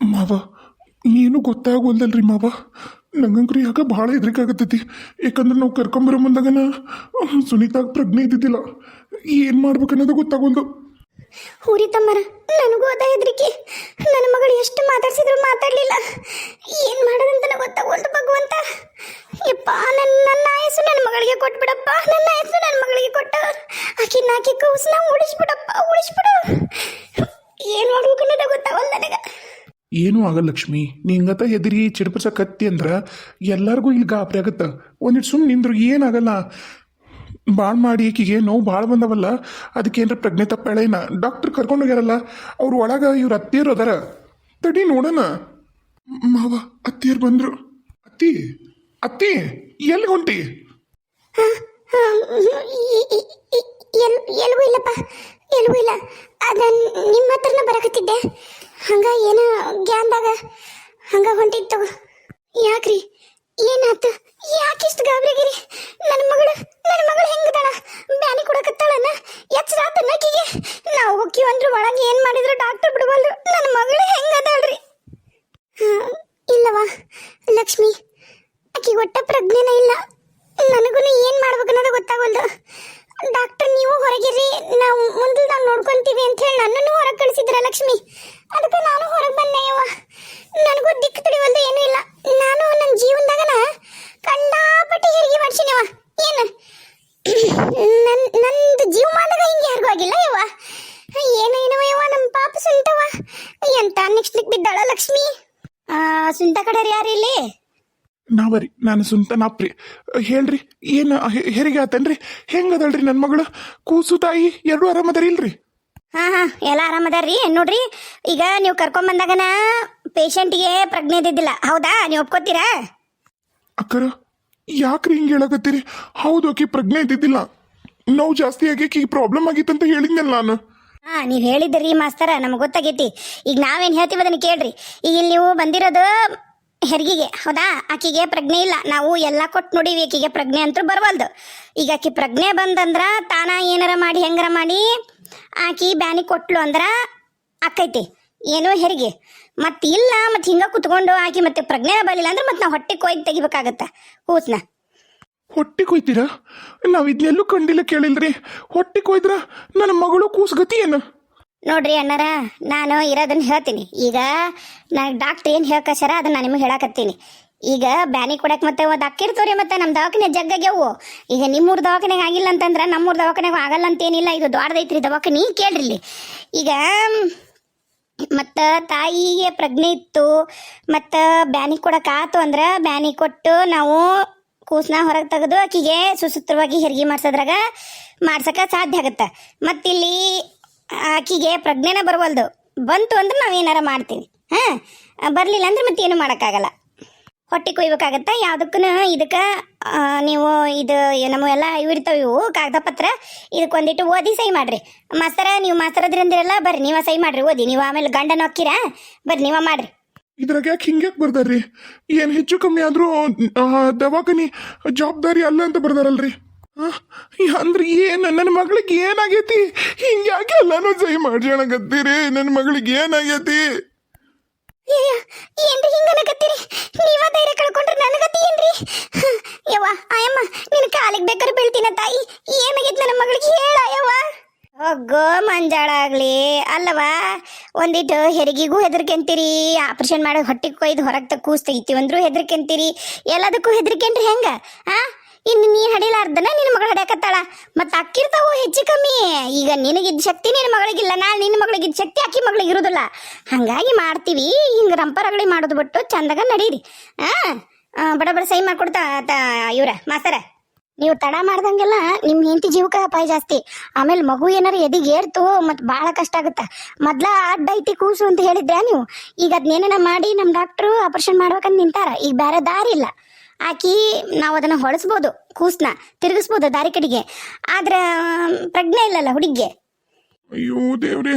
ಮಾವ ಏನು ಗೊತ್ತಾಗೋಲ್ದಲ್ರಿ ಮಾವ? ನಂಗಂಕ್ರಿ ಯಾಕೆ ಭಾಳ ಹೆದ್ರಿಕಾಗತ್ತೈತಿ. ಯಾಕಂದ್ರೆ ನಾವು ಕರ್ಕೊಂಬರೋ ಮುಂದಾಗನ ಸುನೀತಾಗ ಪ್ರಜ್ಞೆ ಇದ್ದಿದ್ದಿಲ್ಲ. ಏನು ಮಾಡ್ಬೇಕನ್ನೋದು ಗೊತ್ತಾಗೋಲ್ದು ಹುರಿ ತಮ್ಮರ, ನನಗೂ ಅದ ಹೆದ್ರಿಕೆ. ನನ್ನ ಮಗಳು ಎಷ್ಟು ಮಾತಾಡ್ಸಿದ್ರು ಮಾತಾಡ್ಲಿಲ್ಲ. ಏನ್ ಮಾಡೋದಂತ ಗೊತ್ತಾಗೋಲ್ದು ಭಗವಂತ. ಯಪ್ಪ ನನ್ನ ನನ್ನ ಆಯಸ್ಸು ನನ್ನ ಮಗಳಿಗೆ ಕೊಟ್ಬಿಡಪ್ಪ. ನನ್ನ ಆಯಸ್ಸು ನನ್ನ ಮಗಳಿಗೆ ಕೊಟ್ಟು. ಆಕೆ ನಾಕಿ ಉಳಿಸ್ಬಿಡಪ್ಪ, ಉಳಿಸ್ಬಿಡು. ಏನು ಮಾಡ್ಬೇಕು ಅನ್ನೋದು ಗೊತ್ತಾಗಲ್ಲ ನನಗೆ. ಏನೂ ಆಗಲ್ಲ ಲಕ್ಷ್ಮಿ, ನೀ ಹಿಂಗತ ಹೆದರಿ ಚಿಡಪಚ ಕತ್ತಿ ಅಂದ್ರೆ ಎಲ್ಲರಿಗೂ ಇಲ್ಲಿ ಗಾಬರಿ ಆಗತ್ತೆ. ಒಂದಿಟ್ಟು ಸುಮ್ಮನೆ ನಿಂದ್ರು ಏನಾಗಲ್ಲ ಭಾಳ ಮಾಡಿ ಈಕಿಗೆ ನೋವು ಭಾಳ ಬಂದವಲ್ಲ, ಅದಕ್ಕೇನ್ರ ಪ್ರಜ್ಞೆ ತಪ್ಪಾಳೇನ ಡಾಕ್ಟರ್ ಕರ್ಕೊಂಡು ಹೋಗ್ಯಾರಲ್ಲ, ಅವ್ರು ಒಳಗೆ ಇವ್ರ ಅತ್ತಿಯರು ಅದಾರ. ತಡಿ ನೋಡೋಣ. ಮಾವ, ಅತ್ತಿಯರು ಬಂದ್ರು. ಅತ್ತಿ ಅತ್ತಿ ಎಲ್ಲಿ ಹೊಂಟಿ? ಎಲ್, ಎಲ್ಗೂ ಇಲ್ಲಪ್ಪ. ಎಲ್ಗೂ ಇಲ್ಲ. ಅದ ನಿಮ್ಮ ಹತ್ರನ ಬರಕತ್ತಿದ್ದೆ. ಹಂಗ ಏನೋ ಗ್ಯಾನ್ದಾಗ ಹಂಗ ಹೊಂಟಿತ್ತು ಯಾಕ್ರಿ? ಏನಾತ? ಯಾಕಿಷ್ಟು ಗಾಬರಿಗಿರಿ? ನನ್ನ ಮಗಳು ನನ್ನ ಮಗಳು ಹೆಂಗದಾಳ? ಬ್ಯಾನಿ ಕೊಡಕತ್ತಾಳನ? ಎಚ್ಚರ ಆತ ನಕಿಗೆ ನಾವು ಹೋಗಿ ಅಂದ್ರೆ ಒಳಗೆ ಏನ್ ಮಾಡಿದ್ರು ಡಾಕ್ಟರ್ ಬಿಡಬಲ್ರು ನನ್ನ ಮಗಳು ಹೆಂಗದಾಳ್ರಿ? ಇಲ್ಲವಾ ಲಕ್ಷ್ಮಿ, ಆಕಿ ಒಟ್ಟ ಪ್ರಜ್ಞೆನೇ ಇಲ್ಲ. ನನಗೂ ಏನ್ ಮಾಡ್ಬೇಕನ್ನೋದು ಗೊತ್ತಾಗಲ್ದು. ಡಾಕ್ಟರ್, ನೀವು ಹೊರಗಿರಿ ನಾವು ಮುಂದೆ ನಾವು ನೋಡ್ಕೊಂತೀವಿ ಅಂತ ಹೇಳಿ ನನ್ನನ್ನು ಹೊರಗೆ ಕಳಿಸಿದ್ರ ಲಕ್ಷ್ಮಿ? ಅದಕ್ಕೆ ನಾನು ಹೊರಗೆ ಬಂದೆ ಯವ್ವ. ನನಗೂ ದಿಕ್ಕು ತಿಳಿವಲ್ದು ಏನೂ ಇಲ್ಲ. ನಾನು ನನ್ನ ಜೀವನದಾಗನ ಕಂಡಾಪಟ್ಟಿ ಹೆರಿಗೆ ಮಾಡ್ಸಿನವ ಏನು? ನನ್ನ ನಂದು ಜೀವಮಾನದಾಗ ಹಿಂಗೆ ಯಾರಿಗೂ ಆಗಿಲ್ಲ ಯವ್ವ. ಏನೋ ಯವ್ವ ನಮ್ಮ ಪಾಪ ಸುಂಟವ ಎಂತ ನೆಕ್ಸ್ಟ್ ಬಿದ್ದಾಳ ಲಕ್ಷ್ಮಿ? ಸುಂಟ ಕಡೆ ಯಾರು ಇಲ್ಲಿ? ನಾವರಿ ನಾನು ಸುಂತ ನಾಪ್ರಿ ಹೇಳ್ರಿ ಏನು ಹೆರಿಗೆ ಆತನ್ರಿ? ಹೆಂಗದಳ್ರಿ ನನ್ನ ಮಗಳು? ಕೂಸು ತಾಯಿ ಎರಡು ಆರಾಮದಾರಿ ಇಲ್ರಿ? ಹಾ ಹಾ ಎಲ್ಲ ಆರಾಮದಾರ್ರಿ ನೋಡ್ರಿ ಈಗ ನೀವು ಕರ್ಕೊಂಡ್ ಬಂದಾಗನ ಪೇಷಂಟ್ಗೆ ಪ್ರಜ್ಞೆ ಇದ್ದಿದ್ದಿಲ್ಲ ಹೌದಾ? ನೀವು ಒಪ್ಕೋತೀರಾ? ಅಕ್ಕರ ಯಾಕ್ರಿ ಹಿಂಗೆ ಹೇಳಕತ್ತೀರಿ? ಹೌದು ಆಕಿ ಪ್ರಜ್ಞೆ ಇದ್ದಿದ್ದಿಲ್ಲ. ನೋವು ಜಾಸ್ತಿ ಆಗಿ ಈಗ ಪ್ರಾಬ್ಲಮ್ ಆಗಿತ್ತಂತ ಹೇಳಿದ್ನಲ್ಲ ನಾನು. ಹಾ ನೀವು ಹೇಳಿದ್ರಿ ಮಾಸ್ತರ ನಮ್ಗೆ ಗೊತ್ತಾಗೈತಿ. ಈಗ ನಾವೇನು ಹೇಳ್ತೀವಿ ಅದನ್ನ ಕೇಳ್ರಿ. ಈಗ ಇಲ್ಲಿ ನೀವು ಬಂದಿರೋದು ಹೆರಿಗೆಗೆ, ಹೌದಾ? ಆಕಿಗೆ ಪ್ರಜ್ಞೆ ಇಲ್ಲ. ನಾವು ಎಲ್ಲ ಕೊಟ್ಟು ನೋಡಿವಿ ಆಕಿಗೆ ಪ್ರಜ್ಞೆ ಅಂತೂ ಬರವಲ್ದು. ಈಗ ಆಕಿ ಪ್ರಜ್ಞೆ ಬಂದಂದ್ರ ತಾನ ಏನಾರ ಮಾಡಿ, ಹೆಂಗಾರ ಮಾಡಿ? ಆಕಿ ಬ್ಯಾನಿ ಕೊಟ್ಲು ಅಂದ್ರ ಆಕೈತಿ ಏನೋ ಹೆರಿಗೆ? ಮತ್ತೆ ಇಲ್ಲ, ಮತ್ತೆ ಹಿಂಗ ಕುತ್ಕೊಂಡು ಆಕಿ ಮತ್ತೆ ಪ್ರಜ್ಞೆ ಬರಲಿಲ್ಲ ಅಂದ್ರೆ ಮತ್ತೆ ನಾವು ಹೊಟ್ಟೆ ಕೊಯ್ದು ತೆಗಿಬೇಕಾಗತ್ತ. ಹೂಸ್ನ ಹೊಟ್ಟೆ ಕೊಯ್ತೀರಾ? ನಾವು ಇದನ್ನೆಲ್ಲೂ ಕಂಡಿಲ್ಲ ಕೇಳಿಲ್ರಿ. ಹೊಟ್ಟೆ ಕೊಯ್ದ್ರ ನನ್ನ ಮಗಳು ಕೂಸ್ಗತಿ ಏನು? ನೋಡ್ರಿ ಅಣ್ಣಾರ, ನಾನು ಇರೋದನ್ನ ಹೇಳ್ತೀನಿ. ಈಗ ನಾನು ಡಾಕ್ಟರ್ ಏನು ಹೇಳ್ಕಸಾರ ಅದನ್ನ ನಾನು ನಿಮಗೆ ಹೇಳಕತ್ತೀನಿ. ಈಗ ಬ್ಯಾನಿ ಕೊಡಕ್ಕೆ ಮತ್ತೆ ಒಂದು ಅಕ್ಕಿರ್ತವ್ರಿ ಮತ್ತೆ ನಮ್ಮ ದವಾಖಾನೆ ಜಗ್ಗಾಗ್ಯವು ಈಗ ನಿಮ್ಮೂರ ದವಾಖಾನೆಗೆ ಆಗಿಲ್ಲ ಅಂತಂದ್ರೆ ನಮ್ಮೂರ ದವಾಖಾನೆಗೆ ಆಗಲ್ಲ ಅಂತೇನಿಲ್ಲ, ಇದು ದೊಡ್ಡದೈತ್ರಿ ದವಾಖಾನೆ ಕೇಳ್ರಿ ಈಗ ಮತ್ತು ತಾಯಿಗೆ ಪ್ರಜ್ಞೆ ಇತ್ತು, ಮತ್ತು ಬ್ಯಾನಿ ಕೊಡಕ್ಕೆ ಆತು ಅಂದ್ರೆ ಬ್ಯಾನಿ ಕೊಟ್ಟು ನಾವು ಕೂಸ್ನ ಹೊರಗೆ ತೆಗೆದು ಆಕಿಗೆ ಸುಸೂತ್ರವಾಗಿ ಹೆರಿಗೆ ಮಾಡ್ಸೋದ್ರಾಗ ಮಾಡ್ಸಕ್ಕೆ ಸಾಧ್ಯ ಆಗುತ್ತೆ. ಮತ್ತಿಲ್ಲಿ ಆಕಿಗೆ ಪ್ರಜ್ಞೆನೇ ಬರವಲ್ದು. ಬಂತು ಅಂದ್ರೆ ನಾವು ಏನಾರ ಮಾಡ್ತೀವಿ. ಹಾಂ? ಬರಲಿಲ್ಲ ಅಂದ್ರೆ ಮತ್ತೆ ಏನು ಮಾಡೋಕ್ಕಾಗಲ್ಲ. ಹೊಟ್ಟೆ ಕೊಯ್ಬೇಕಾಗತ್ತೆ? ಯಾವುದಕ್ಕೂ ಇದಕ್ಕೆ ನೀವು ಇದು ನಮ್ಮ ಎಲ್ಲ ಇವು ಇವು ಕಾಗದ ಪತ್ರ ಇದಕ್ಕೆ ಒಂದಿಟ್ಟು ಓದಿ ಸಹಿ ಮಾಡಿರಿ. ಮಾಸ್ತರ, ನೀವು ಮಾಸ್ತರ ಅದ್ರಂದಿರಲ್ಲ ಬರ್ರಿ, ನೀವು ಸಹಿ ಮಾಡಿರಿ, ಓದಿ. ನೀವು ಆಮೇಲೆ ಗಂಡನ ಹೊಕ್ಕಿರಾ ಬರ್ರಿ, ನೀವ ಮಾಡಿರಿ. ಇದ್ರಾಗ ಯಾಕೆ ಹಿಂಗ್ಯಾಕೆ ಬರ್ದಾರ್ರಿ? ಏನು ಹೆಚ್ಚು ಕಮ್ಮಿ ಆದರೂ ದವಾಖಾನಿ ಜವಾಬ್ದಾರಿ ಅಲ್ಲ ಅಂತ ಬರ್ದಾರಲ್ರಿ. ಅಂದ್ರೆ ಏನು? ನನ್ನ ಮಗಳಿಗೆ ಏನಾಗೈತಿ? ಹಿಂಗ್ಯಾಕೆ ಎಲ್ಲಾನು ಸಹಿ ಮಾಡ್ಸಣಕತ್ತೀರಿ ನನ್ನ ಮಗಳಿಗೆ ಏನಾಗೈತಿ? ಏನ್ರಿ ಹಿಂಗನಕತ್ತೀರಿ ನೀವ ಧೈರ್ಯ ಕಳ್ಕೊಂಡ್ರೆ ನನಗತಿ ಏನ್ರಿ? ಹ, ಯವ್ವ ಆಯಮ್ಮ ನಿನ್ನ ಕಾಲಿಗೆ ಬೇಕಾದ್ರೆ ಬೀಳ್ತೀನ ತಾಯಿ? ಏನಾಗೈತೆ ನನ್ನ ಮಗಳಿಗೆ? ಹೇಳ ಯವ್ವ. ಹೋಗೋ ಮಂಜಾಳಾಗ್ಲಿ ಅಲ್ಲವಾ ಒಂದಿಟ್ಟು ಹೆರಿಗೆಗೂ ಹೆದರ್ಕೆಂತೀರಿ. ಆಪರೇಷನ್ ಮಾಡೋ ಹೊಟ್ಟಿಗೆ ಕೊಯ್ದು ಹೊರಗೆ ಕೂಸ್ ತೆಗಿತೀವಿ ಅಂದ್ರು ಹೆದರ್ಕೆಂತೀರಿ. ಎಲ್ಲದಕ್ಕೂ ಹೆದರ್ಕೆಂಡ್ರಿ ಹೆಂಗ? ಆ? ಇನ್ನು ನೀ ಹಡಿಲಾರ್ದನ ನಿನ್ನ ಮಗಳು ಹಡ್ಯಾಕತ್ತಾಳ. ಮತ್ತೆ ಅಕ್ಕಿರ್ತಾವು ಹೆಚ್ಚು ಕಮ್ಮಿ. ಈಗ ನಿನಗಿದ್ದ ಶಕ್ತಿ ನಿನ್ನ ಮಗಳಿಗಿಲ್ಲ ನಾಳೆ ನಿನ್ನ ಮಗಳಿಗಿದ್ದ ಶಕ್ತಿ ಅಕ್ಕಿ ಮಗಳಿಗೆ ಇರುದಿಲ್ಲ. ಹಂಗಾಗಿ ಮಾಡ್ತೀವಿ. ಹಿಂಗೆ ರಂಪರಗಳಿ ಮಾಡೋದು ಬಿಟ್ಟು ಚಂದಾಗ ನಡೀರಿ. ಹಾಂ ಬಡ ಬಡ ಸೈ ಮಾಡ್ಕೊಡ್ತಾ ಇವ್ರ, ಮಾಸ್ತರ. ನೀವು ತಡ ಮಾಡ್ದಂಗೆಲ್ಲ ನಿಮ್ಮ ಹೆಂಡತಿ ಜೀವಕ ಅಪಾಯ ಜಾಸ್ತಿ. ಆಮೇಲೆ ಮಗು ಏನಾರ ಎದಿಗೆ ಏರ್ತು, ಮತ್ತೆ ಭಾಳ ಕಷ್ಟ ಆಗುತ್ತೆ. ಮೊದ್ಲ ಅಡ್ಡ ಐತಿ ಕೂಸು ಅಂತ ಹೇಳಿದ್ರೆ ನೀವು? ಈಗ ಅದನ್ನೇನ ಮಾಡಿ ನಮ್ಮ ಡಾಕ್ಟ್ರು ಆಪರೇಷನ್ ಮಾಡ್ಬೇಕಂತ ನಿಂತಾರ. ಈಗ ಬೇರೆ ದಾರಿ ಇಲ್ಲ. ಆಕಿ ನಾವು ಅದನ್ನ ಹೊಳಸ್ಬೋದು ಕೂಸ್ನ ತಿರುಗಿಸ್ಬೋದು ದಾರಿ ಕಡೆಗೆ. ಆದ್ರೆ ಪ್ರಜ್ಞೆ ಇಲ್ಲಲ್ಲ ಹುಡುಗಿಗೆ. ಅಯ್ಯೋ ದೇವ್ರೆ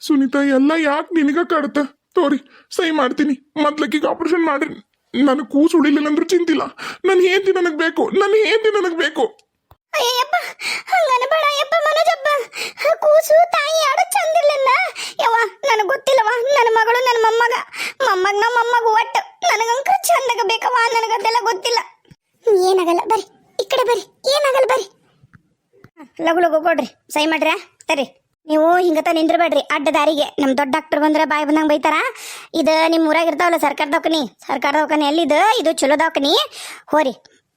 ಸುನೀತಾ ಎಲ್ಲ ಯಾಕೆ ನಿನಗ ಕಾಡುತ್ತ? ತೋರಿ ಸಹಿ ಮಾಡ್ತೀನಿ. ಮೊದ್ಲಕ್ಕಿಗೆ ಆಪರೇಷನ್ ಮಾಡ್ರಿ. ನನಗೆ ಕೂಸು ಉಳಿಲಿಲ್ಲ ಅಂದ್ರೂ ಚಿಂತಿಲ್ಲ. ನನ್ನ ಹೆಂಡತಿ ನನಗೆ ಬೇಕು ನನ್ನ ಹೆಂಡತಿ ನನಗೆ ಬೇಕು. ಅಯ್ಯಪ್ಪ ಹಂಗನಬೇಡ ಅಯ್ಯಪ್ಪ ಮನೋಜಪ್ಪ. ಕೂಸು ತಾಯಿ ಆಡೋ ಚಂದಿರ್ಲಿಲ್ಲ. ಯವ್ವ ನನಗೆ ಗೊತ್ತಿಲ್ಲವ ನನ್ನ ಮಗಳು ನನ್ನ ಮೊಮ್ಮಗ. ಮೊಮ್ಮಗ ನಮ್ಮ ಮೊಮ್ಮಗ ಒಟ್ಟು. ನನಗಂಕ ಚಂದಾಗ ಬೇಕವ ನನಗದೆಲ್ಲ ಗೊತ್ತಿಲ್ಲ. ಏನಾಗಲ್ಲ, ಬರ್ರಿ. ಈ ಕಡೆ ಬರ್ರಿ. ಏನಾಗಲ್ಲ, ಬರ್ರಿ. ಲಗು ಲಗು ಕೊಡ್ರಿ. ಸೈ ಮಾಡ್ರಿ ತರಿ ನೀವು ಹಿಂಗತ ನಿಂದ್ರಬೇಡ್ರಿ. ಅಡ್ಡ ದಾರಿಗೆ. ನಮ್ಮ ದೊಡ್ಡ ಡಾಕ್ಟರ್ ಬಂದ್ರೆ ಬಾಯಿ ಬಂದಂಗೆ ಬೈತಾರ. ಇದು ನಿಮ್ಮ ಊರಾಗ ಇರ್ತಾವಲ್ಲ ಸರ್ಕಾರ ದವಾಖಾನಿ ಸರ್ಕಾರ ದವಾಖಾನಿ ಎಲ್ಲಿದು? ಇದು ಚಲೋ ದವಾಖಾನಿ ಹೋರಿ.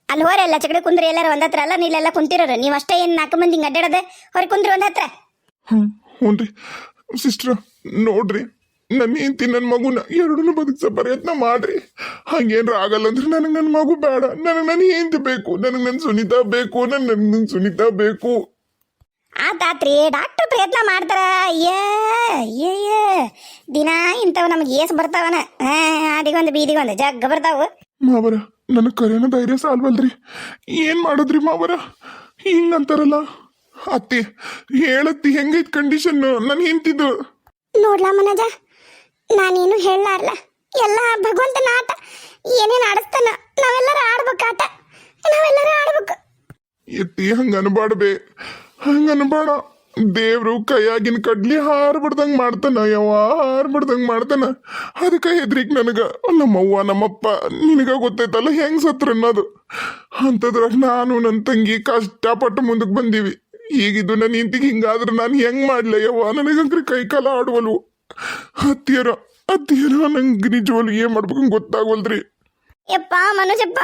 ಅಲ್ಲಿ ಹೋರಿ ಎಲ್ಲ ಚಕಡೆ ಕುಂದ್ರಿ. ಎಲ್ಲರ ಒಂದ್ ಹತ್ರ ಅಲ್ಲ ನೀಲೆಲ್ಲ ಕುಂತಿರೋರು. ನೀವು ಅಷ್ಟೇ ಏನು ನಾಲ್ಕು ಮಂದಿ ಹಿಂಗೆ ಅಡ್ಡಾಡದೆ? ಹೊರಿ ಕುಂದ್ರಿ ಒಂದ್ ಹತ್ರ. ಹ್ಞೂ ಸಿಸ್ಟ್ರ, ನೋಡ್ರಿ. ನನ್ನ ಹೆಂಡತಿ ನನ್ನ ಮಗುನ ಎರಡನ್ನೂ ಬದುಕ್ಸೋ ಪ್ರಯತ್ನ ಮಾಡ್ರಿ. ಹಂಗೇನ್ರ ಆಗಲ್ಲ ಅಂದ್ರೆ ನನಗೆ ನನ್ನ ಮಗು ಬೇಡ. ನನಗೆ ನನ್ನ ಹೆಂಡತಿ ಬೇಕು. ನನಗೆ ನನ್ನ ಸುನೀತಾ ಬೇಕು. ನನ್ನ ನನ್ನ ಸುನೀತಾ ಬೇಕು. ಆತಾತ್ರಿ ಡಾಕ್ಟರ್ ಪ್ರಯತ್ನ ಮಾಡ್ತಾರ. ಅಯ್ಯಯ್ಯ ದಿನ ಇಂಥವು ನಮ್ಗೆ ಏಸ್ ಬರ್ತಾವನ. ಅಡಿಗೊಂದು ಬೀದಿಗೊಂದು ಜಗ್ಗ ಬರ್ತಾವು. ಮಾವರ ನನ್ನ ಕರೆನ ಧೈರ್ಯ ಸಾಲ್ವಲ್ರಿ. ಏನ್ ಮಾಡಿದ್ರಿ ಮಾವರ? ಹಿಂಗಂತಾರಲ್ಲ. ಅತ್ತಿ ಹೇಳತ್ತಿ ಹೆಂಗೈತ್ ಕಂಡೀಷನ್ ನನ್ ಹಿಂತಿದ್ದು ನೋಡ್ಲಾ ಮನಜ ನಾನೇನು ಹೇಳಲಾರ್ಲ. ಎಲ್ಲ ಭಗವಂತನ ಆಟ. ಏನೇನು ಆಡಿಸ್ತಾನ? ನಾವೆಲ್ಲರೂ ಆಡ್ಬೇಕು ಆಟ. ನಾವೆಲ್ಲರೂ ಆಡ್ಬೇಕು. ಎತ್ತಿ ಹಂಗ ಅನ್ಬಾಡ್ಬೇ ಹಂಗ ಅನ್ಬಾಡ ದೇವ್ರು ಕೈಯಾಗಿನ ಕಡ್ಲಿ ಹಾರ್ಬಿಡ್ದಂಗ್ ಮಾಡ್ತಾನ. ಯವ್ವ ಹಾರ್ಬಿಡ್ದಂಗ್ ಮಾಡ್ತಾನ. ಅದಕ್ಕೆ ಹೆದ್ರಿಕ್ ನನಗ. ನಮ್ಮವ್ವ, ನಮ್ಮಪ್ಪ, ನಿನಗ ಗೊತ್ತೈತಲ್ಲ ಹೆಂಗ್ ಸತ್ರ ಅನ್ನೋದು. ಅಂತದ್ರಾಗ ನಾನು ನನ್ನ ತಂಗಿ ಕಷ್ಟಪಟ್ಟು ಮುಂದಕ್ಕೆ ಬಂದೀವಿ. ಈಗಿದ್ದು ನನ್ನ ಇಂತಿಗೆ ಹಿಂಗಾದ್ರೆ ನಾನು ಹೆಂಗ್ ಮಾಡ್ಲ ಯವ್ವ? ನನಗಂಕ್ರಿ ಕೈ ಕಾಲ ಆಡುವಲ್ವು. ಹತ್ತಿಯರ ಹತ್ತಿಯರ ನಂಗೆ ನಿಜವಾಗ್ಲು ಏನ್ ಮಾಡ್ಬೇಕು ಗೊತ್ತಾಗವಲ್ದ್ರಿ ಯಪ್ಪ ಮನೋಜಪ್ಪ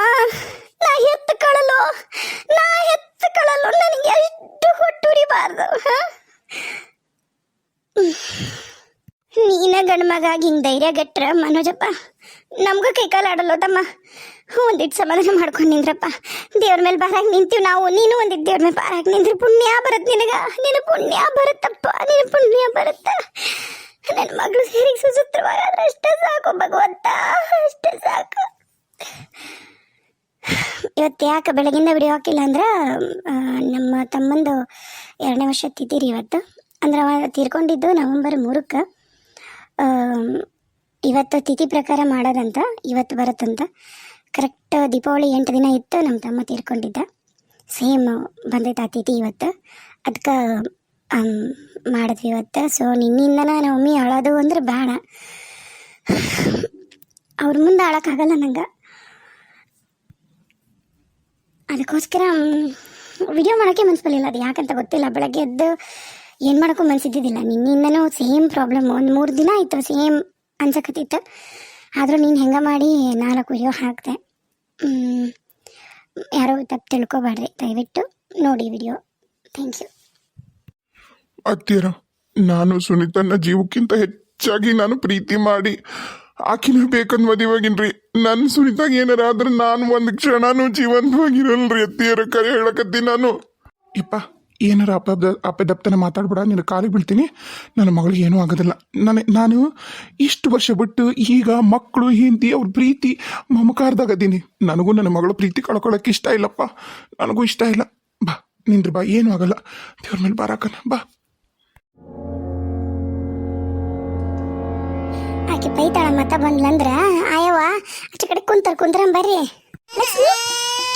ನಾ ಹೆತ್ತು ಕಳಲು, ನಾ ಹೆತ್ತು ಕಳಲು, ನನಗೆ ಎಷ್ಟು ಹೊಟ್ಟುರಿಬಾರ್ದು ನೀನ ಗಂಡ್ಮಗಾಗಿ ಹಿಂಗೆ ಧೈರ್ಯ ಗಟ್ರ ಮನೋಜಪ್ಪ, ನಮಗೂ ಕೈಕಾಲು ಆಡಲ್ಲ ತಮ್ಮ. ಒಂದಿಟ್ಟು ಸಮಾಧಾನ ಮಾಡ್ಕೊಂಡು ನಿಂದ್ರಪ್ಪ. ದೇವ್ರ ಮೇಲೆ ಬಾರಾಗಿ ನಿಂತೀವಿ ನಾವು, ನೀನು ಒಂದಿಟ್ಟು ದೇವ್ರ ಮೇಲೆ ಬಾರಾಗಿ ನಿಂದ್ರೆ ಪುಣ್ಯ ಬರುತ್ತೆ ನಿನಗ. ನಿನ್ನ ಪುಣ್ಯ ಬರುತ್ತಪ್ಪ ನಿನ್ನ ಪುಣ್ಯ ಬರುತ್ತ. ನನ್ನ ಮಗಳು ಸೇರಿಗೆ ಸುಸೂತ್ರವಾಗಾದ್ರೆ ಅಷ್ಟೇ ಸಾಕು ಭಗವಂತ, ಅಷ್ಟೇ ಸಾಕು. ಇವತ್ತು ಯಾಕೆ ಬೆಳಗಿಂದ ಬಿಡಿ ಹಾಕಿಲ್ಲ ಅಂದ್ರೆ ನಮ್ಮ ತಮ್ಮಂದು ಎರಡನೇ ವರ್ಷ ತಿದ್ದೀರಿ ಇವತ್ತು. ಅಂದ್ರೆ ಅವ ತೀರ್ಕೊಂಡಿದ್ದು ನವೆಂಬರ್ ಮೂರಕ್ಕೆ. ಇವತ್ತು ತಿಥಿ ಪ್ರಕಾರ ಮಾಡೋದಂತ, ಇವತ್ತು ಬರುತ್ತಂತ. ಕರೆಕ್ಟ್ ದೀಪಾವಳಿ ಎಂಟು ದಿನ ಇತ್ತು ನಮ್ಮ ತಮ್ಮ ತೀರ್ಕೊಂಡಿದ್ದ. ಸೇಮ್ ಬಂದೈತೆ ಆ ತಿಥಿ ಇವತ್ತು. ಅದಕ್ಕೆ ಮಾಡಿದ್ವಿ ಇವತ್ತು. ಸೊ ನಿನ್ನಿಂದ ನಾನು ಮಮ್ಮಿ ಅಳೋದು ಅಂದ್ರೆ ಬೇಡ. ಅವ್ರ ಮುಂದೆ ಅಳಕ್ಕಾಗಲ್ಲ ನಂಗೆ. ಅದಕ್ಕೋಸ್ಕರ ವಿಡಿಯೋ ಮಾಡೋಕ್ಕೆ ಮನ್ಸು ಬರಲಿಲ್ಲ ಅದು ಯಾಕಂತ ಗೊತ್ತಿಲ್ಲ. ಬೆಳಗ್ಗೆ ಎದ್ದು ಏನು ಮಾಡೋಕ್ಕೂ ಮನ್ಸಿದ್ದಿದ್ದಿಲ್ಲ. ನಿನ್ನಿಂದನೂ ಸೇಮ್ ಪ್ರಾಬ್ಲಮ್ ಒಂದು ಮೂರು ದಿನ ಆಯಿತು ಸೇಮ್ ಅನ್ಸಕತ್ತಿತ್ತು. ಆದರೂ ನೀನು ಹೆಂಗೆ ಮಾಡಿ ನಾಲ್ಕು ವಿಡಿಯೋ ಹಾಕಿದೆ. ಯಾರೋ ತಪ್ಪು ತಿಳ್ಕೊಬೇಡ್ರಿ ದಯವಿಟ್ಟು ನೋಡಿ ವಿಡಿಯೋ ಥ್ಯಾಂಕ್ ಯು ಅತ್ತಿಯರ ನಾನು ಸುನೀತನ ಜೀವಕ್ಕಿಂತ ಹೆಚ್ಚಾಗಿ ನಾನು ಪ್ರೀತಿ ಮಾಡಿ ಆಕಿನ ಬೇಕಂದ್ ಮದಿವಾಗಿನ್ರಿ ನನ್ನ ಸುನೀತಾಗ ಏನಾರ ಆದ್ರೆ ನಾನು ಒಂದು ಕ್ಷಣನೂ ಜೀವಂತವಾಗಿರಲ್ರಿ ಅತ್ತಿಯರ ಕರೆ ಹೇಳಕತ್ತಿ ನಾನು. ಇಪ್ಪ, ಏನಾರ ಅಪ್ಪ ದಪ್ತನ ಮಾತಾಡ್ಬೇಡ, ನಿನ್ನ ಕಾಲಿಗೆ ಬೀಳ್ತೀನಿ. ನನ್ನ ಮಗಳಿಗೆ ಏನೂ ಆಗೋದಿಲ್ಲ. ನಾನು ನಾನು ಇಷ್ಟು ವರ್ಷ ಬಿಟ್ಟು ಈಗ ಮಕ್ಕಳು ಹಿಂದಿ ಅವ್ರ ಪ್ರೀತಿ ಮಮಕಾರದಾಗದ್ದೀನಿ ನನಗೂ ನನ್ನ ಮಗಳು ಪ್ರೀತಿ ಕಳ್ಕೊಳಕ್ಕೆ ಇಷ್ಟ ಇಲ್ಲಪ್ಪ. ನನಗೂ ಇಷ್ಟ ಇಲ್ಲ. ಬಾ, ನಿಂದ್ರಿ ಬಾ, ಏನೂ ಆಗಲ್ಲ. ದೇವ್ರ ಮೇಲೆ ಬಾರಾಕನ ಬಾ. ಆಕೆ ಬೈತಾಳ ಮತ್ತ ಬಂದ್ಲಂದ್ರ ಆಯವ್ವ ಆಚೆ ಕಡೆ ಕುಂತಾರ ಕುಂದ್ರ ಬರ್ರಿ. ಲಕ್ಷ್ಮಿ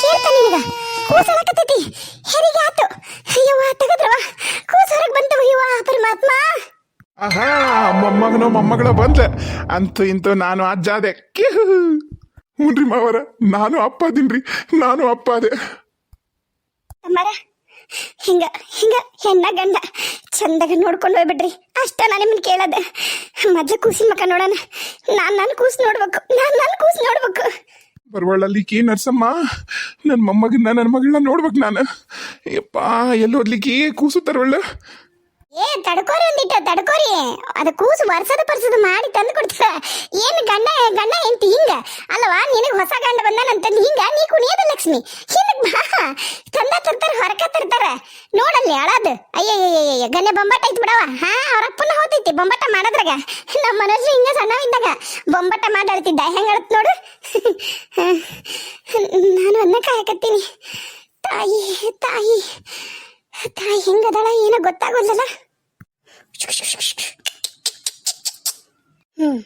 ಕೇಳ್ತ ನಿನಗ ಕೂಸಳಕತ್ತೈತಿ ಹೆರಿಗೆ ಆತು. ಅಯ್ಯವ್ವ ತಗದ್ರವ ಕೂಸ ಹೊರಗೆ ಬಂತು ಅಯ್ಯವ್ವ ಪರಮಾತ್ಮ. ಆಹಾ ಮೊಮ್ಮಗನೋ ಮೊಮ್ಮಗಳ ಬಂದ್ಲೆ. ಅಂತೂ ಇಂತೂ ನಾನು ಅಜ್ಜ ಆದೆ ಹ್ಞೂ ರೀ ಮಾವರ ನಾನು ಅಪ್ಪ ಅದೀನ್ರಿ. ನಾನು ಅಪ್ಪ ಅದೇ. ಮರ ಹಿಂಗ ಹಿಂಗ, ಹೆಣ್ಣ ಗಂಡ ಚಂದಾಗ ನೋಡ್ಕೊಂಡು ಹೋಗ್ಬಿಡ್ರಿ. ಅಷ್ಟ ನಾನು ನಿಮ್ಮನ್ನ ಕೇಳದೆ. ಮಜ್ಜ ಕೂಸಿನ ಮಕ್ಕ ನೋಡೋಣ. ನಾನು ನನ್ನ ಕೂಸು ನೋಡ್ಬೇಕು. ನಾನು ನನ್ನ ಕೂಸು ನೋಡ್ಬೇಕು. ಬರುವಳ್ಳಲ್ಲಿಕಿ ನರ್ಸಮ್ಮ. ನನ್ನ ಮೊಮ್ಮಗನ್ನ ನನ್ನ ಮಗಳನ್ನ ನೋಡ್ಬೇಕು ನಾನು. ಯಪ್ಪ ಎಲ್ಲಿ ಓದ್ಲಿಕ್ಕೆ ಕೂಸು ತರುವಳ್ಳ ಏ, ತಡ್ಕೋರಿ ಒಂದಿಟ್ಟ, ತಡ್ಕೋರಿ. ಅದ ಕೂಸು ವರ್ಷದ ಪರ್ಸದ ಮಾಡಿ ತಂದು ಕೊಡ್ತಾರ. ಏನ್ ಗಂಡ ಗಂಡ ಎಂತಿ ಹಿಂಗ? ಅಲ್ಲವಾ, ನಿನಗೆ ಹೊಸ ಗಂಡ ಬಂದಾನಂತಂದು ಹಿಂಗ? ನೀ ಕುಣಿಯದ ಲಕ್ಷ್ಮಿ. ಹಿಂದಕ್ ಬಾ. ತಂದ ತರ್ತಾರ, ಹೊರಕ ತರ್ತಾರ. ನೋಡಲ್ಲಿ ಅಳದು. ಅಯ್ಯಯ್ಯಯ್ಯ ಗನ್ನೆ ಬೊಂಬಾಟ ಐತ್ ಬಿಡವ ಹಾ, ಅವ್ರ ಅಪ್ಪನ ಹೋತೈತಿ ಬೊಂಬಾಟ ಮಾಡೋದ್ರಾಗ. ನಮ್ಮ ಮನಸ್ಸು ಹಿಂಗ ಸಣ್ಣವಿದ್ದಾಗ ಬೊಂಬಾಟ ಮಾಡಾಡ್ತಿದ್ದ. ಹೆಂಗ ನೋಡು. ನಾನು ಅನ್ನ ಕಾಯಕತ್ತೀನಿ. ತಾಯಿ ತಾಯಿ. ತಾಯಿ ಹೆಂಗದಾಳ ಏನೋ ಗೊತ್ತಾಗೋದಲ್ಲ. ಹ್ಮ್.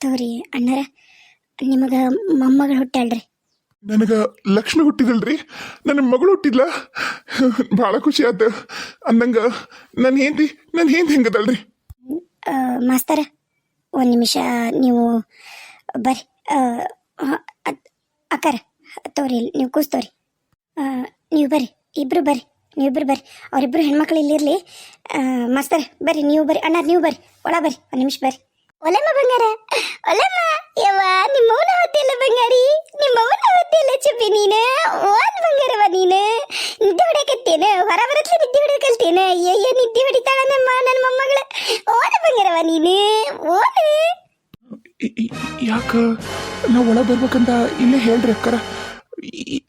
ತೋರಿ ಅಣ್ಣರ ನಿಮಗೆ ಮೊಮ್ಮಗಳು ಹುಟ್ಟಾಳ್ರಿ ನನಗೆ ಲಕ್ಷ್ಮಿ ಹುಟ್ಟಿದಲ್ರಿ ನನ್ನ ಮಗಳು ಹುಟ್ಟಿದ್ಲ. ಭಾಳ ಖುಷಿ ಆಯ್ತು ಅಂದಂಗ ನನ್ನ ಹೆಂಡತಿ ನನ್ನ ಹೆಂಡತಿ ಹೆಂಗದಲ್ರಿ ಆ, ಮಾಸ್ತರ ಒಂದು ನಿಮಿಷ ನೀವು ಬರ್ರಿ. ಆ, ಅಕ್ಕಾರ ತೋರಿ ಇಲ್ಲಿ ನೀವು ಕೂಸ್ತೋರಿ ನೀವು ಬರ್ರಿ ಇಬ್ರು ಬರ್ರಿ. ನೀವಿಬ್ರು ಬರ್ರಿ. ಅವರಿಬ್ರು ಹೆಣ್ಮಕ್ಳು ಇಲ್ಲಿರ್ಲಿ ಮಾಸ್ತರ್ ಬರ್ರಿ ನೀವು ಬರ್ರಿ. ಅಣ್ಣ ನೀವು ಬರ್ರಿ. ಒಳ ಬರ್ರಿ ಒಂದು ನಿಮಿಷ ಬರ್ರಿ. ಒಲೆಮ್ಮ ಬಂಗಾರ. ಒಲೆಮ್ಮ ಯವ್ವ ನಿಮ್ಮವನ ಹೊತ್ತಿಲ್ಲ ಬಂಗಾರಿ. ನಿಮ್ಮವನ ಹೊತ್ತಿಲ್ಲ ಚುಬ್ಬಿ ನೀನು. ಓದ್ ಬಂಗಾರವ ನೀನು. ನಿದ್ದೆ ಹೊಡ್ಯಾಕತ್ತೇನ? ಹೊರ ಬರತ್ಲೆ ನಿದ್ದೆ ಹೊಡ್ಯಾಕಲ್ತೇನ? ಅಯ್ಯಯ್ಯ ನಿದ್ದೆ ಹೊಡಿತಾಳ ನಮ್ಮ ನನ್ನ ಮೊಮ್ಮಗಳ. ಓದ ಬಂಗಾರವ ನೀನು. ಓದ. ಯಾಕ? ನಾ ಒಳ ಬರ್ಬೇಕಂತ ಇಲ್ಲೇ ಹೇಳ್ರಿ ಅಕ್ಕರ.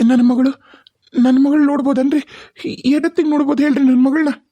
ನನ್ನ ಮಗಳು. ನನ್ನ ಮಗಳು ನೋಡ್ಬೋದನ್ರಿ? ಎಡತ್ತಿಗೆ ನೋಡ್ಬೋದು ಹೇಳ್ರಿ ನನ್ನ ಮಗಳನ್ನ?